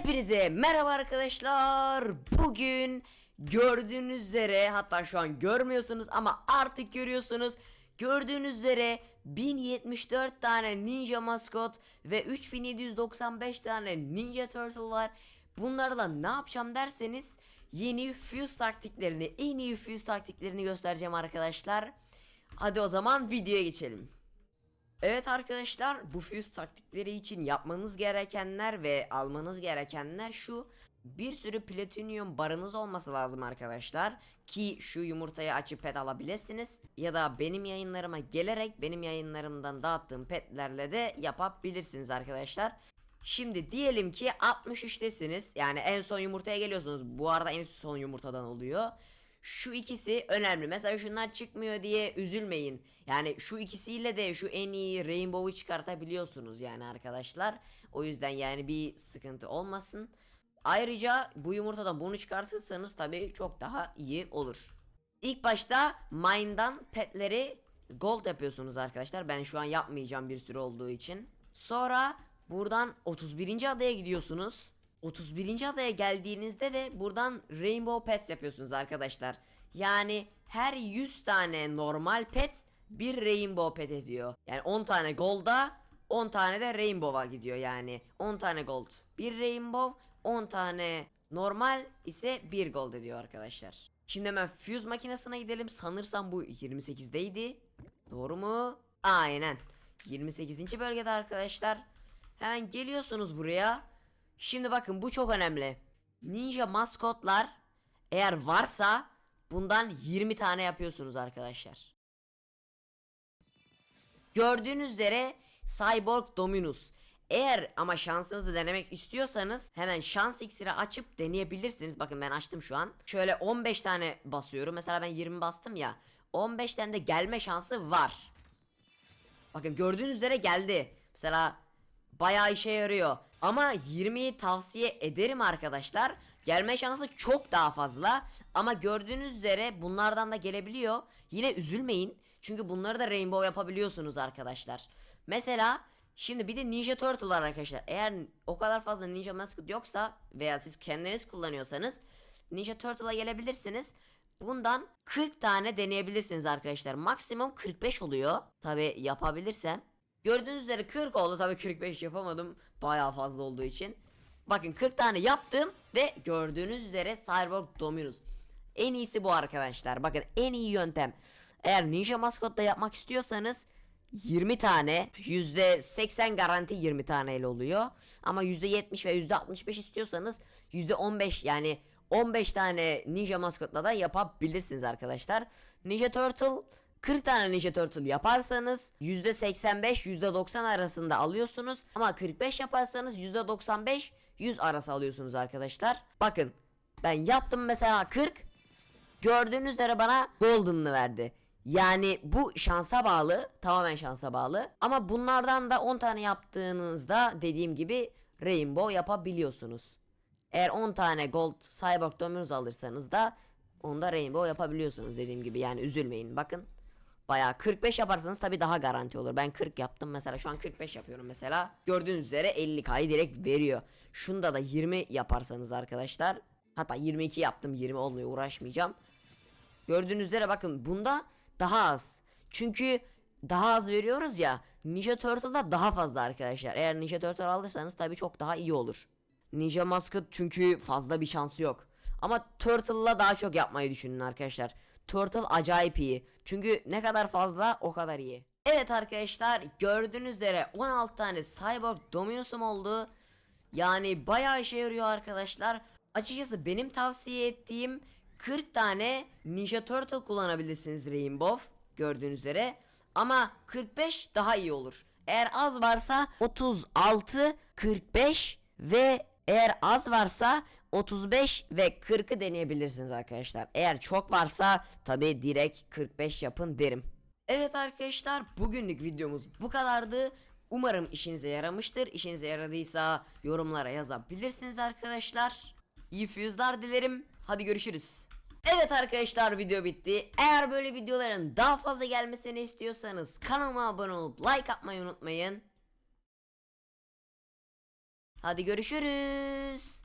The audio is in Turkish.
Hepinize merhaba arkadaşlar. Bugün gördüğünüz üzere hatta şu an görmüyorsunuz ama artık görüyorsunuz. Gördüğünüz üzere 1074 tane ninja maskot ve 3795 tane ninja turtle var. Bunlarla ne yapacağım derseniz yeni fuse taktiklerini, en iyi fuse taktiklerini göstereceğim arkadaşlar. Hadi o zaman videoya geçelim. Evet arkadaşlar bu fuse taktikleri için yapmanız gerekenler ve almanız gerekenler şu bir sürü platinyum barınız olması lazım arkadaşlar ki şu yumurtayı açıp pet alabilirsiniz ya da benim yayınlarıma gelerek benim yayınlarımdan dağıttığım petlerle de yapabilirsiniz arkadaşlar. Şimdi diyelim ki 63'tesiniz yani en son yumurtaya geliyorsunuz bu arada en son yumurtadan oluyor. Şu ikisi önemli. Mesela şunlar çıkmıyor diye üzülmeyin. Yani şu ikisiyle de şu en iyi Rainbow'u çıkartabiliyorsunuz yani arkadaşlar. O yüzden yani bir sıkıntı olmasın. Ayrıca bu yumurtadan bunu çıkartırsanız tabii çok daha iyi olur. İlk başta mine'dan petleri gold yapıyorsunuz arkadaşlar. Ben şu an yapmayacağım bir sürü olduğu için. Sonra buradan 31. adaya gidiyorsunuz. 31. adaya geldiğinizde de buradan Rainbow Pets yapıyorsunuz arkadaşlar. Yani her 100 tane normal pet bir Rainbow Pet ediyor. Yani 10 tane Gold'a 10 tane de Rainbow'a gidiyor yani. 10 tane Gold bir Rainbow 10 tane normal ise 1 Gold ediyor arkadaşlar. Şimdi hemen Fuse makinesine gidelim. Sanırsam bu 28'deydi. Doğru mu? Aynen. 28. bölgede arkadaşlar. Hemen geliyorsunuz buraya. Şimdi bakın bu çok önemli. Ninja maskotlar eğer varsa bundan 20 tane yapıyorsunuz arkadaşlar. Gördüğünüz üzere Cyborg Dominus. Eğer ama şansınızı denemek istiyorsanız hemen şans iksiri açıp deneyebilirsiniz. Bakın ben açtım şu an. Şöyle 15 tane basıyorum. Mesela ben 20 bastım ya. 15 tane de gelme şansı var. Bakın gördüğünüz üzere geldi. Mesela bayağı işe yarıyor. Ama 20'yi tavsiye ederim arkadaşlar. Gelme şansı çok daha fazla. Ama gördüğünüz üzere bunlardan da gelebiliyor. Yine üzülmeyin. Çünkü bunları da rainbow yapabiliyorsunuz arkadaşlar. Mesela şimdi bir de ninja turtle var arkadaşlar. Eğer o kadar fazla ninja mascot yoksa veya siz kendiniz kullanıyorsanız ninja turtle'a gelebilirsiniz. Bundan 40 tane deneyebilirsiniz arkadaşlar. Maksimum 45 oluyor. Tabi yapabilirsem. Gördüğünüz üzere 40 oldu. Tabi 45 yapamadım. Bayağı fazla olduğu için. Bakın 40 tane yaptım ve gördüğünüz üzere Cyborg Dominus. En iyisi bu arkadaşlar. Bakın en iyi yöntem. Eğer Ninja Maskot'ta yapmak istiyorsanız 20 tane %80 garanti 20 taneyle oluyor. Ama %70 ve %65 istiyorsanız %15 yani 15 tane Ninja Maskot'la da yapabilirsiniz arkadaşlar. Ninja Turtle 40 tane Ninja Turtle yaparsanız %85 %90 arasında alıyorsunuz. Ama 45 yaparsanız %95 100 arası alıyorsunuz arkadaşlar. Bakın ben yaptım mesela 40 gördüğünüz üzere bana golden'lı verdi. Yani bu şansa bağlı, tamamen şansa bağlı. Ama bunlardan da 10 tane yaptığınızda dediğim gibi rainbow yapabiliyorsunuz. Eğer 10 tane gold cyborg dominus alırsanız da onda rainbow yapabiliyorsunuz dediğim gibi. Yani üzülmeyin. Bakın Bayağı 45 yaparsanız tabi daha garanti olur. Ben 40 yaptım mesela şu an 45 yapıyorum mesela. Gördüğünüz üzere 50k'yı direkt veriyor. Şunda da 20 yaparsanız arkadaşlar. Hatta 22 yaptım 20 olmuyor uğraşmayacağım. Gördüğünüz üzere bakın bunda daha az. Çünkü daha az veriyoruz ya. Ninja Turtle'da daha fazla arkadaşlar. Eğer Ninja Turtle alırsanız tabi çok daha iyi olur. Ninja Maskot çünkü fazla bir şansı yok. Ama Turtle'la daha çok yapmayı düşünün arkadaşlar. Turtle acayip iyi. Çünkü ne kadar fazla o kadar iyi. Evet arkadaşlar gördüğünüz üzere 16 tane Cyborg Dominus'um oldu. Yani bayağı işe yarıyor arkadaşlar. Açıkçası benim tavsiye ettiğim 40 tane Ninja Turtle kullanabilirsiniz Rainbow gördüğünüz üzere. Ama 45 daha iyi olur. Eğer az varsa 36, 45 ve eğer az varsa 35 ve 40'ı deneyebilirsiniz arkadaşlar. Eğer çok varsa tabi direkt 45 yapın derim. Evet arkadaşlar bugünlük videomuz bu kadardı. Umarım işinize yaramıştır. İşinize yaradıysa yorumlara yazabilirsiniz arkadaşlar. İyi füzler dilerim. Hadi görüşürüz. Evet arkadaşlar video bitti. Eğer böyle videoların daha fazla gelmesini istiyorsanız kanalıma abone olup like atmayı unutmayın. Hadi görüşürüz.